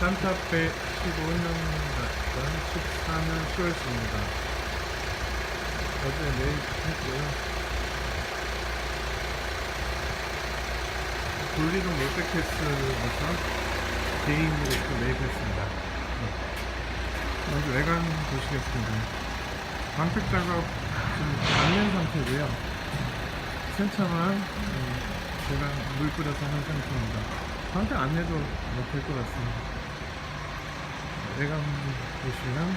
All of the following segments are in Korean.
산타페 15년 갔던 14년 10월입니다. 어제 매입 했고요. 분리동 롯데캐슬에서 개인으로 또 매입했습니다. 네. 먼저 외관 보시겠습니다. 광택 작업 지금 안면 상태고요. 세차만 음, 제가 물 뿌려서 한 상태입니다. 광택 안 내도 될 것 같습니다. 외관 보시면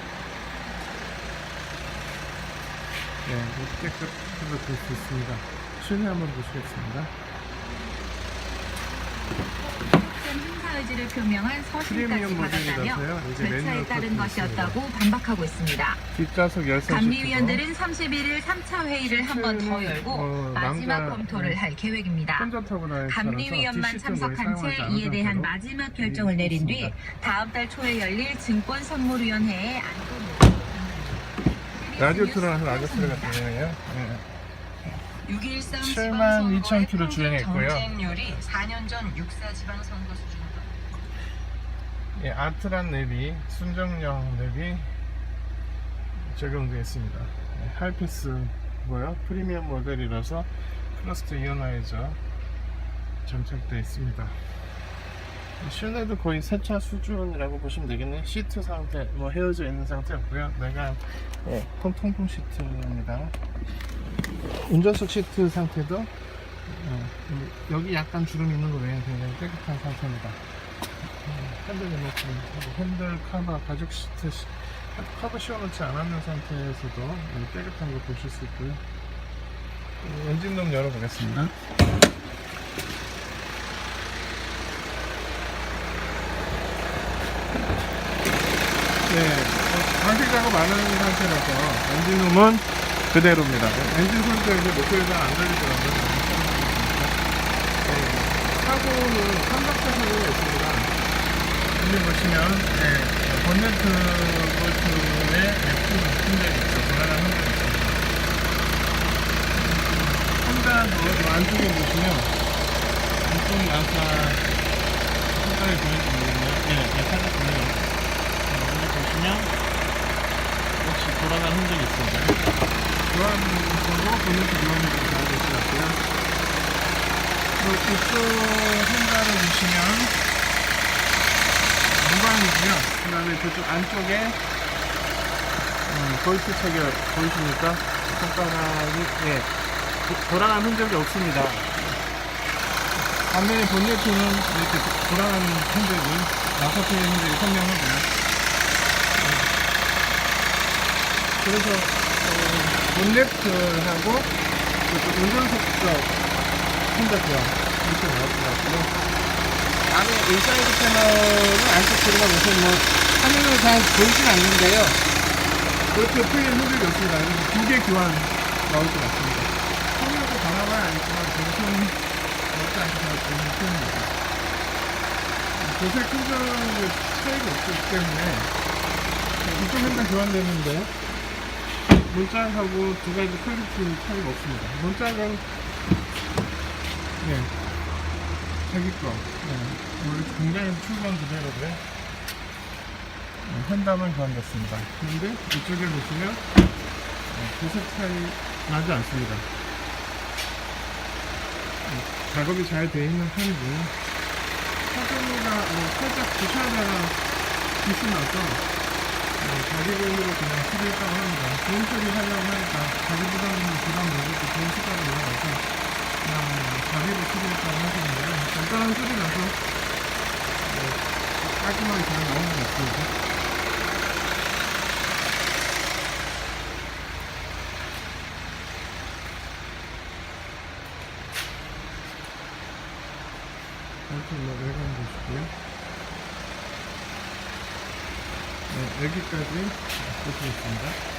네, 깨끗한 거볼수 있습니다. 실내 한번 보시겠습니다. 의지를 표명한 서신까지 받았다며 절차에 따른 것이었다고 반박하고 있습니다. 뒷좌석 열선 감리위원들은 31일 3차 회의를 한 번 더 열고 어, 마지막 남자, 검토를 네. 할 계획입니다. 감리위원만 참석한 채 이에 대한 마지막 결정을 내린 뒤 다음 달 초에 열릴 증권선물위원회에 라디오 틀어놔서 들리네요. 네. 6.13 7만 2천 킬로 주행했고요. 경쟁률이 4년 전 육사 지방선거 수준으로 예, 아트란 랩이 순정형 랩이 적용되어 있습니다. 네, 하이패스고요. 프리미엄 모델이라서 클러스터 이어나이저 장착되어 있습니다. 실내도 거의 세차 수준이라고 보시면 되겠네요. 시트 상태 뭐 헤어져 있는 상태였고요. 내가 예, 통통통 시트입니다. 운전석 시트 상태도 어, 여기 약간 주름 있는 거 외에는 굉장히 깨끗한 상태입니다. 핸들 리모컨 핸들 커버 가죽 시트 시- 커버 씌워놓지 않았는 상태에서도 네, 깨끗한 거 보실 수 있고요. 이 엔진룸 열어보겠습니다. 네, 방식 작업 안 하는 상태라서 엔진룸은 그대로입니다. 엔진 소리가 이제 목소리가 안 들리더라고요. 네, 사고는 사고가 있습니다 여기 보시면 네, 번네트 볼트에 F 흔적이 있죠. 불안한 흔적이. 혼다도 이 안쪽에 보시면 안쪽이 아까 손가락에 보여드리거든요. 예, 예, 살짝 보여요. 여기 보시면 역시 돌아간 흔적이 있습니다. 교환으로 본네트 교환이 잘되어 있었고요. 그리고 이쪽 핸들을 보시면 무광이고요. 그 다음에 저쪽 안쪽에 음, 볼트 체결 보이십니까? 손가락이 예, 도- 돌아간 흔적이 없습니다. 반면에 본네트는 이렇게 도- 돌아간 흔적이 나사트의 흔적이 선명하고요. 네. 그래서 어, 본네트하고 운전석 쪽 흔적이요. 이렇게 나올 것 같고요. 안에 인사이드 패널은 안쪽 소리가 무슨 뭐 화면으로 잘 보이진 않는데요. 그렇게 크게 흔들이 없습니다. 두 개 교환 나올 것 같습니다. 화면도 바라봐야 알지만 정품 넓지 않게 잘 보이는 편입니다. 도색 큰정의 차이가 없기 때문에 이쪽 핸들 교환되는데 문짝하고 두 가지 퀄리티 차이가 없습니다. 문짝은 네. 자기 거. 네. 오늘 굉장히 출근 그대로고요. 네, 현담은 교환됐습니다. 그런데 이쪽에 보시면 네, 도색 차이 나지 않습니다. 네, 작업이 잘 되어 있는 편이고요. 사진이가 뭐 살짝 부셔다가 빛이 나서 네, 자기 돈으로 그냥 수리했다고 합니다. 좋은 소리 하려고 하니까 자기 부담은 부담 내고 또 좋은 시가가 올라가서 그냥 자비로 수리했다고 간단한 소리 나서 뭐 깔끔하게 잘 나오는 것 같습니다. 아무튼 뭐 외관 보시고요. 네, 여기까지 보시겠습니다.